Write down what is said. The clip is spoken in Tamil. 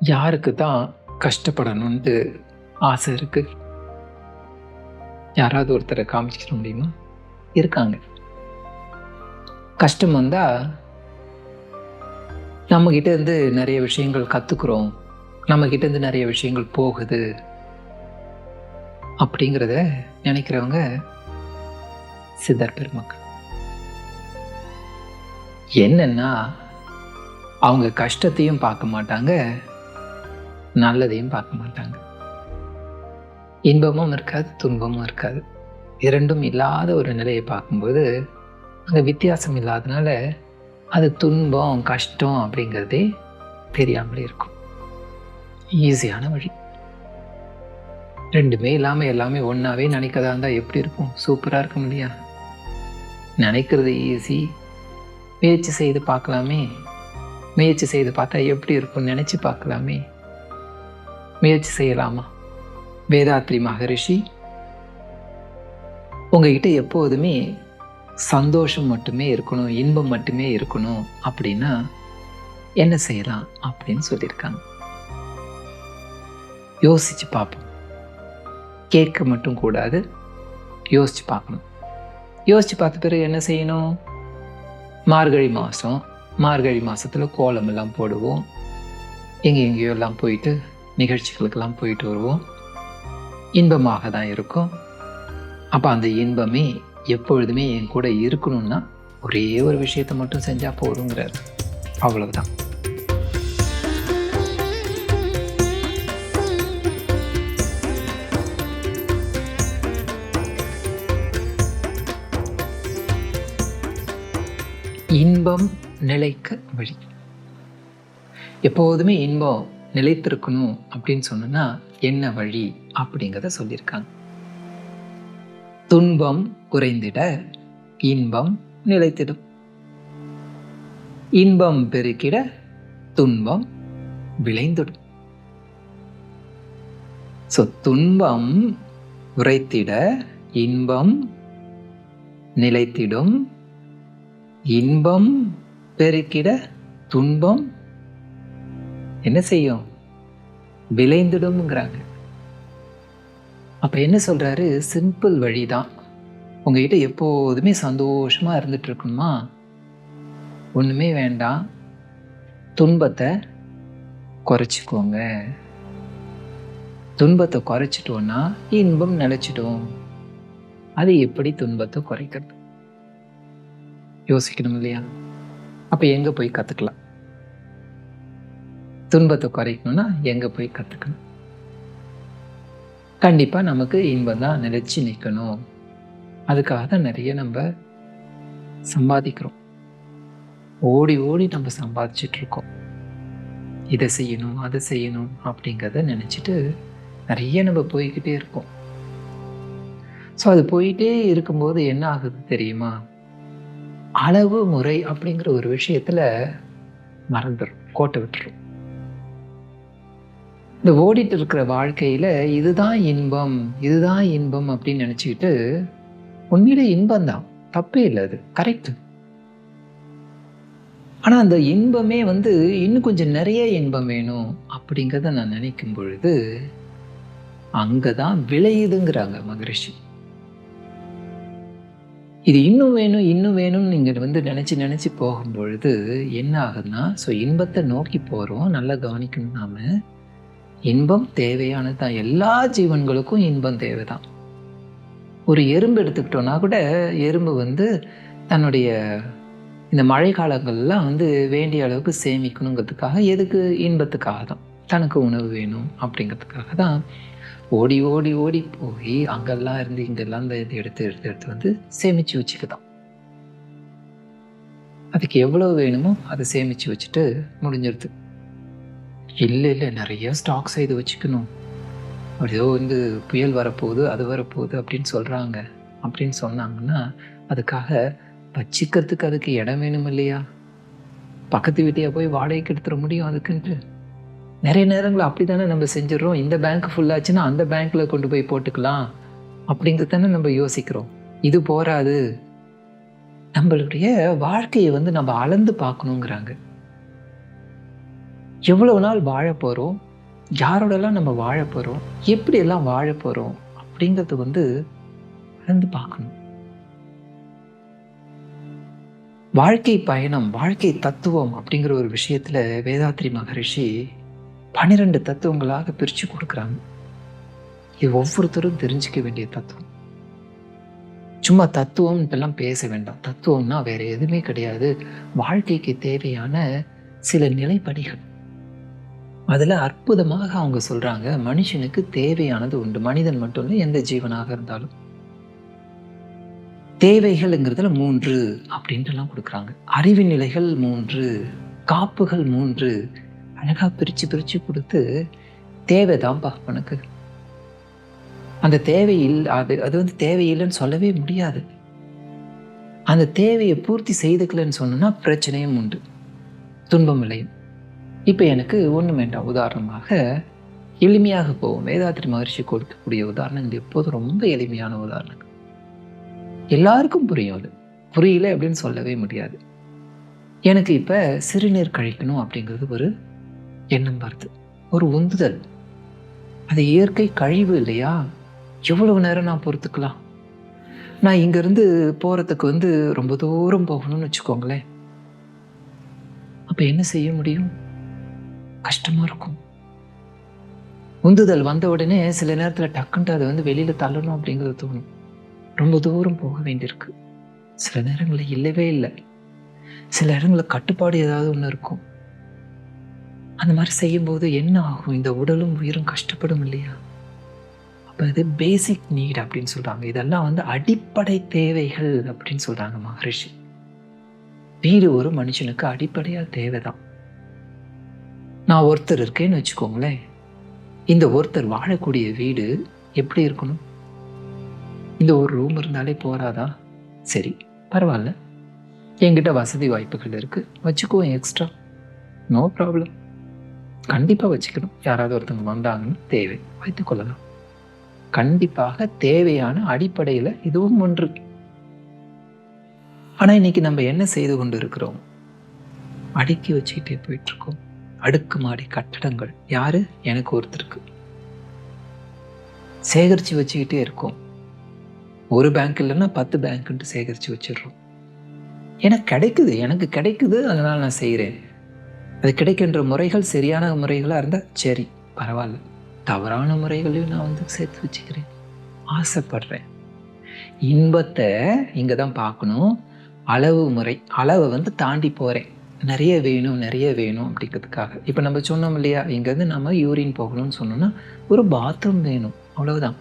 யாருக்கு தான் கஷ்டப்படணும்ட்டு ஆசை இருக்கு? யாராவது ஒருத்தரை காமிச்சிட முடியுமா? இருக்காங்க. கஷ்டம் வந்தால் நம்மக்கிட்ட இருந்து நிறைய விஷயங்கள் கற்றுக்குறோம் நம்மக்கிட்ட இருந்து நிறைய விஷயங்கள் போகுது. அப்படிங்கிறத நினைக்கிறவங்க சித்தர் பெருமக்கள். என்னன்னா அவங்க கஷ்டத்தையும் பார்க்க மாட்டாங்க. நல்லதையும் பார்க்க மாட்டாங்க. இன்பமும் இருக்காது துன்பமும் இருக்காது. இரண்டும் இல்லாத ஒரு நிலையை பார்க்கும்போது அங்கே வித்தியாசம் இல்லாதனால அது துன்பம் கஷ்டம் அப்படிங்கிறதே தெரியாமலே இருக்கும். ஈஸியான வழி. ரெண்டுமே இல்லாமல் எல்லாமே ஒன்றாவே நினைக்கதா இருந்தால் எப்படி இருக்கும்? சூப்பராக இருக்கும் இல்லையா? நினைக்கிறது ஈஸி முயற்சி செய்து பார்க்கலாமே. முயற்சி செய்து பார்த்தா எப்படி இருக்கும் நினச்சி பார்க்கலாமே. முயற்சி செய்யலாமா? வேதாத்ரி மகரிஷி உங்ககிட்ட எப்போதுமே சந்தோஷம் மட்டுமே இருக்கணும் இன்பம் மட்டுமே இருக்கணும் அப்படின்னா என்ன செய்யலாம் அப்படின்னு சொல்லியிருக்காங்க. யோசிச்சு பார்ப்போம். கேட்க மட்டும் கூடாது யோசிச்சு பார்க்கணும். யோசிச்சு பார்த்த பிறகு என்ன செய்யணும்? மார்கழி மாதம் மார்கழி மாதத்தில் கோலம் எல்லாம் போடுவோம். எங்கே எங்கேயோ எல்லாம் போயிட்டு நிகழ்ச்சிகளுக்கெல்லாம் போயிட்டு வருவோம். இன்பமாக தான் இருக்கும். அப்போ அந்த இன்பமே எப்பொழுதுமே என் கூட இருக்கணும்னா ஒரே ஒரு விஷயத்தை மட்டும் செஞ்சால் போதுங்கிறார். அவ்வளவுதான். இன்பம் நிலைக்க வழி. எப்போதுமே இன்பம் நிலைத்திருக்கணும் அப்படின்னு சொன்னா என்ன வழி அப்படிங்கிறத சொல்லியிருக்காங்க. துன்பம் குறைந்திட இன்பம் நிலைத்திடும். இன்பம் பெருக்கிட துன்பம் விளைந்திடும். ஸோ துன்பம் உரைத்திட இன்பம் நிலைத்திடும். இன்பம் பெருக்கிட துன்பம் என்ன செய்யும்? விளைந்துடும்ங்கிறாங்க. அப்போ என்ன சொல்கிறாரு சிம்பிள் வழி தான் உங்ககிட்ட எப்போதுமே சந்தோஷமாக இருந்துட்டு இருக்கணுமா ஒன்றுமே வேண்டாம். துன்பத்தை குறைச்சிக்கோங்க. துன்பத்தை குறைச்சிட்டோன்னா இன்பம் நிலச்சிடும். அது எப்படி துன்பத்தை குறைக்கிறது? யோசிக்கணும் இல்லையா? அப்போ எங்கே போய் கற்றுக்கலாம் துன்பத்தை குறைக்கணும்னா எங்கே போய் கற்றுக்கணும் கண்டிப்பாக நமக்கு இன்பம் தான் நிலைச்சி நிற்கணும் அதுக்காக தான் நிறைய நம்ம சம்பாதிக்கிறோம். ஓடி ஓடி நம்ம சம்பாதிச்சிட்டு இருக்கோம். இதை செய்யணும் அதை செய்யணும் அப்படிங்கிறத நினச்சிட்டு நிறைய நம்ம போய்கிட்டே இருக்கோம். ஸோ அது போயிட்டே இருக்கும்போது என்ன ஆகுது தெரியுமா? அளவு முறை அப்படிங்கிற ஒரு விஷயத்தில் மறந்துடும் கோட்டை விட்டுரும். இந்த ஓடிட்டு இருக்கிற வாழ்க்கையில் இதுதான் இன்பம் இதுதான் இன்பம் அப்படின்னு நினச்சிக்கிட்டு உண்மையிலே இன்பம் தான். தப்பே இல்லை அது. கரெக்டு ஆனால் அந்த இன்பமே வந்து இன்னும் கொஞ்சம் நிறைய இன்பம் வேணும் அப்படிங்கிறத நான் நினைக்கும் பொழுது அங்கே தான் விளையுதுங்கிறாங்க மகரிஷி. இது இன்னும் வேணும் இன்னும் வேணும்னு நீங்கள் வந்து நினச்சி நினச்சி போகும் பொழுது என்ன ஆகுதுன்னா ஸோ இன்பத்தை நோக்கி போகிறோம் நல்லா கவனிக்கணும் நாம். இன்பம் தேவையானது தான் எல்லா ஜீவன்களுக்கும் இன்பம் தேவை தான் ஒரு எறும்பு எடுத்துக்கிட்டோன்னா கூட எறும்பு வந்து தன்னுடைய இந்த மழை காலங்கள்லாம் வந்து வேண்டிய அளவுக்கு சேமிக்கணுங்கிறதுக்காக எதுக்கு? இன்பத்துக்காக தான். தனக்கு உணவு வேணும் அப்படிங்கிறதுக்காக தான். ஓடி ஓடி ஓடி போய் அங்கெல்லாம் இருந்து இங்கெல்லாம் இந்த இது எடுத்து எடுத்து எடுத்து வந்து சேமித்து வச்சுக்குதான். அதுக்கு எவ்வளோ வேணுமோ அதை சேமித்து வச்சுட்டு முடிஞ்சிருது. இல்லை இல்லை நிறைய ஸ்டாக்ஸ் இது வச்சுக்கணும். ஏதோ வந்து புயல் வரப்போகுது அது வரப்போகுது அப்படின்னு சொல்கிறாங்க அப்படின்னு சொன்னாங்கன்னா அதுக்காக வச்சிக்கிறதுக்கு அதுக்கு இடம் வேணும் இல்லையா? பக்கத்து வீட்டையா போய் வாடகைக்கு எடுத்துட முடியும் அதுக்குன்ட்டு. நிறைய நேரங்கள் அப்படி தானே நம்ம செஞ்சிடறோம். இந்த பேங்க் ஃபுல்லாச்சுன்னா அந்த பேங்க்கில் கொண்டு போய் போட்டுக்கலாம் அப்படிங்கிறது தானே நம்ம யோசிக்கிறோம். இது போராது. நம்மளுடைய வாழ்க்கையை வந்து நம்ம அளந்து பார்க்கணுங்கிறாங்க. எவ்வளவு நாள் வாழ போகிறோம் யாரோடலாம் நம்ம வாழ போகிறோம் எப்படியெல்லாம் வாழ போகிறோம் அப்படிங்கிறது வந்து அளந்து பார்க்கணும். வாழ்க்கை பயணம் வாழ்க்கை தத்துவம் அப்படிங்கிற ஒரு விஷயத்தில் வேதாத்ரி மகரிஷி பன்னிரெண்டு தத்துவங்களாக பிரித்து கொடுக்குறாங்க. இது ஒவ்வொருத்தரும் தெரிஞ்சுக்க வேண்டிய தத்துவம். சும்மா தத்துவம் இப்பெல்லாம் பேச வேண்டாம். தத்துவம்னா வேற எதுவுமே கிடையாது. வாழ்க்கைக்கு தேவையான சில நிலைப்படிகள். அதில் அற்புதமாக அவங்க சொல்கிறாங்க மனுஷனுக்கு தேவையானது உண்டு. மனிதன் மட்டும் இல்லை எந்த ஜீவனாக இருந்தாலும். தேவைகள்ங்கிறதுல மூன்று அப்படின்ட்டுலாம் கொடுக்குறாங்க. அறிவு நிலைகள் மூன்று காப்புகள் மூன்று. அழகாக பிரித்து பிரித்து கொடுத்து தேவைதான்ப்பா உனக்கு அந்த தேவையில் அது அது வந்து தேவையில்லைன்னு சொல்லவே முடியாது. அந்த தேவையை பூர்த்தி செய்துக்கலன்னு சொன்னோன்னா பிரச்சனையும் உண்டு. துன்பம் விளையும் இப்போ எனக்கு ஒன்றும் வேண்டாம். உதாரணமாக எளிமையாக போகும். வேதாத்திரி மகர்ஷி கொடுக்கக்கூடிய உதாரணங்கள் எப்போதும் ரொம்ப எளிமையான உதாரணங்கள். எல்லாருக்கும் புரியும் அது. புரியல அப்படின்னு சொல்லவே முடியாது. எனக்கு இப்போ சிறுநீர் கழிக்கணும் அப்படிங்கிறது ஒரு எண்ணம் வருது. ஒரு உந்துதல். அது இயற்கை கழிவு இல்லையா? எவ்வளவு நேரம் நான் பொறுத்துக்கலாம்? நான் இங்கேருந்து போகிறதுக்கு வந்து ரொம்ப தூரம் போகணும்னு வச்சுக்கோங்களேன். அப்போ என்ன செய்ய முடியும்? கஷ்டமாக இருக்கும். உந்துதல் வந்த உடனே சில நேரத்தில் டக்குன்ட்டு அதை வந்து வெளியில் தள்ளணும் அப்படிங்கிறது தோணும். ரொம்ப தூரம் போக வேண்டியிருக்கு. சில நேரங்களில் இல்லவே இல்லை. சில இடங்களில் கட்டுப்பாடு ஏதாவது ஒன்று இருக்கும். அந்த மாதிரி செய்யும்போது என்ன ஆகும்? இந்த உடலும் உயிரும் கஷ்டப்படும் இல்லையா? அப்போ இது பேசிக் நீட் அப்படின்னு சொல்கிறாங்க இதெல்லாம் வந்து அடிப்படை தேவைகள் அப்படின்னு சொல்கிறாங்க மகரிஷி. வீடு ஒரு மனுஷனுக்கு அடிப்படையாக தேவை தான் நான் ஒருத்தர் இருக்கேன்னு வச்சுக்கோங்களேன். இந்த ஒருத்தர் வாழக்கூடிய வீடு எப்படி இருக்கணும்? இந்த ஒரு ரூம் இருந்தாலே போறாதா? சரி பரவாயில்ல. என்கிட்ட வசதி வாய்ப்புகள் இருக்குது வச்சுக்குவோம் எக்ஸ்ட்ரா நோ ப்ராப்ளம் கண்டிப்பாக வச்சுக்கணும். யாராவது ஒருத்தவங்க வந்தாங்கன்னு தேவை. வைத்துக்கொள்ளலாம் கண்டிப்பாக தேவையான அடிப்படையில் இதுவும் ஒன்று. ஆனால் இன்னைக்கு நம்ம என்ன செய்து கொண்டு இருக்கிறோம்? அடுக்கி வச்சுக்கிட்டே போயிட்டுருக்கோம் அடுக்குமாடி கட்டடங்கள். யாரு? எனக்கு ஒருத்தருக்கு. சேகரித்து வச்சுக்கிட்டே இருக்கோம். ஒரு பேங்க் இல்லைன்னா பத்து பேங்க்குன்ட்டு சேகரித்து வச்சிடுறோம். எனக்கு கிடைக்குது எனக்கு கிடைக்குது அதனால் நான் செய்கிறேன் அது கிடைக்கின்ற முறைகள் சரியான முறைகளாக இருந்தால் சரி பரவாயில்ல. தவறான முறைகளையும் நான் வந்து சேர்த்து வச்சுக்கிறேன். ஆசைப்படுறேன். இன்பத்தை இங்கே தான் பார்க்கணும். அளவு முறை அளவை வந்து தாண்டி போகிறேன் நிறைய வேணும் நிறைய வேணும் அப்படிங்கிறதுக்காக. இப்போ நம்ம சொன்னோம் இல்லையா இங்கேருந்து நம்ம யூரின் போகணும்னு சொன்னோம்னா ஒரு பாத்ரூம் வேணும். அவ்வளவுதான்.